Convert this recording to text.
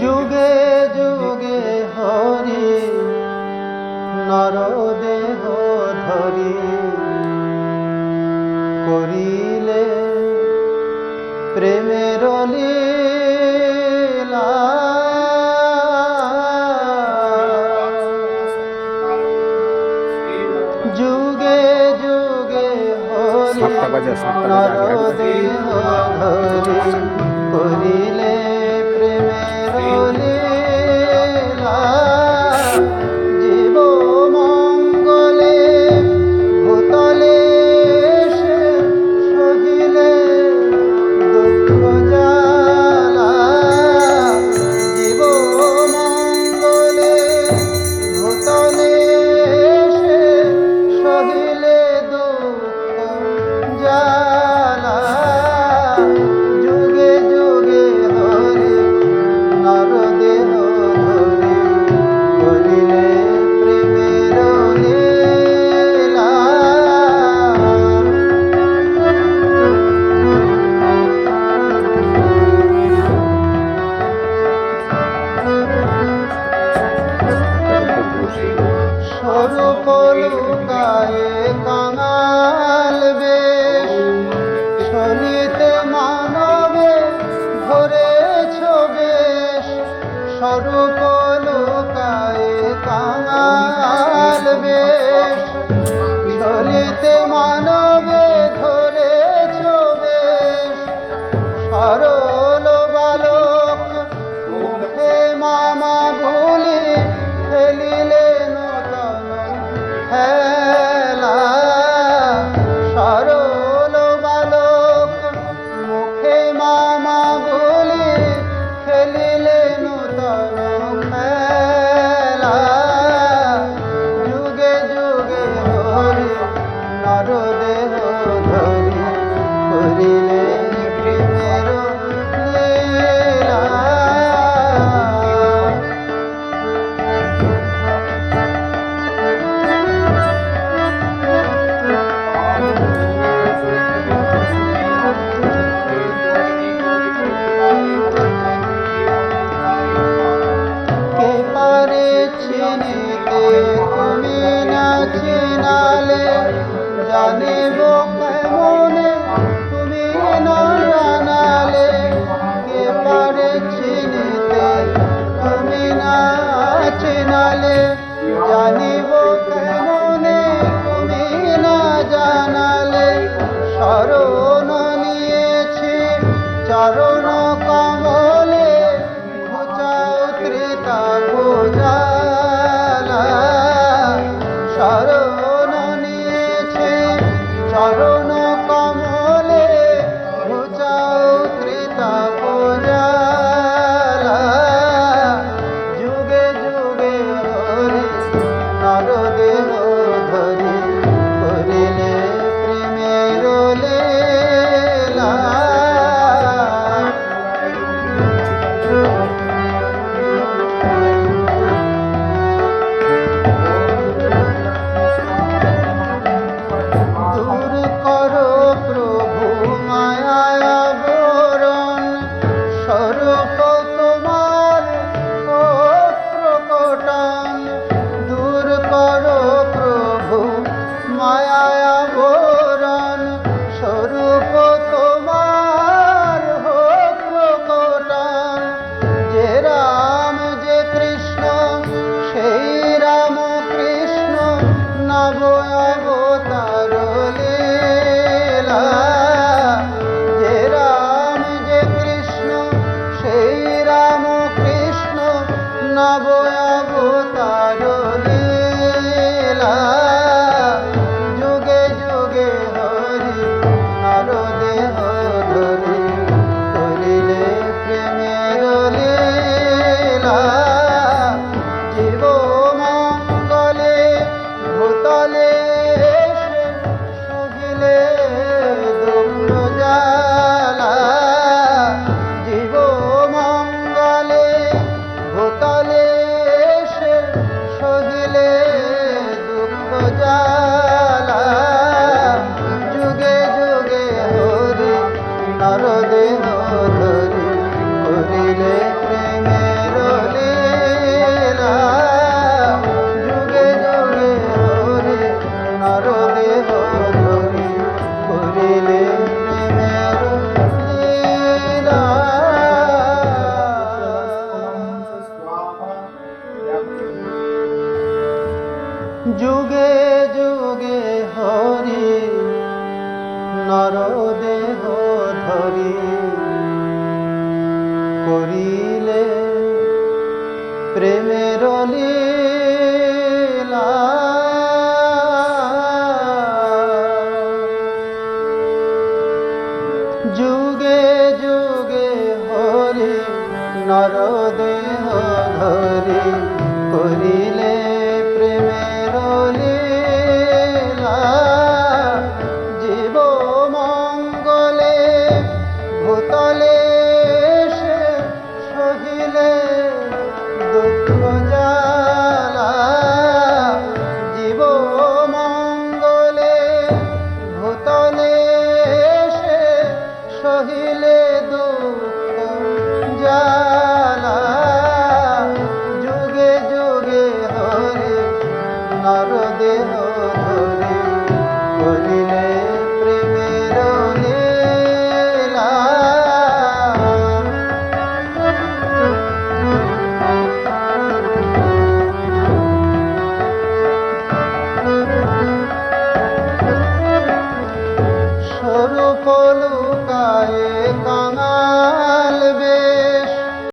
যুগে যুগে হরি নরদেহ ধরি করিলে প্রেমের যুগে সাতটা বাজে সাতটা বাজে আগে আগে emanet তুমি না চিনালে জানিব মনে তুমি না জানালে কে পারে চিনিতে? তুমি না চিনালে জানিব মনে তুমি না জানালে শরণ নিয়েছি, চরণ 사랑 যুগে যুগে হরি নরদেহ ধরি। করিলে প্রেমের লীলা। যুগে যুগে হরি নরদেহ ধরি। করিলে ভূতলে সে সহিলে দুঃখ জালা জীব মঙ্গলে ভূতলে সে সহিলে দুঃখ জালা যুগে যুগে হরে ধরি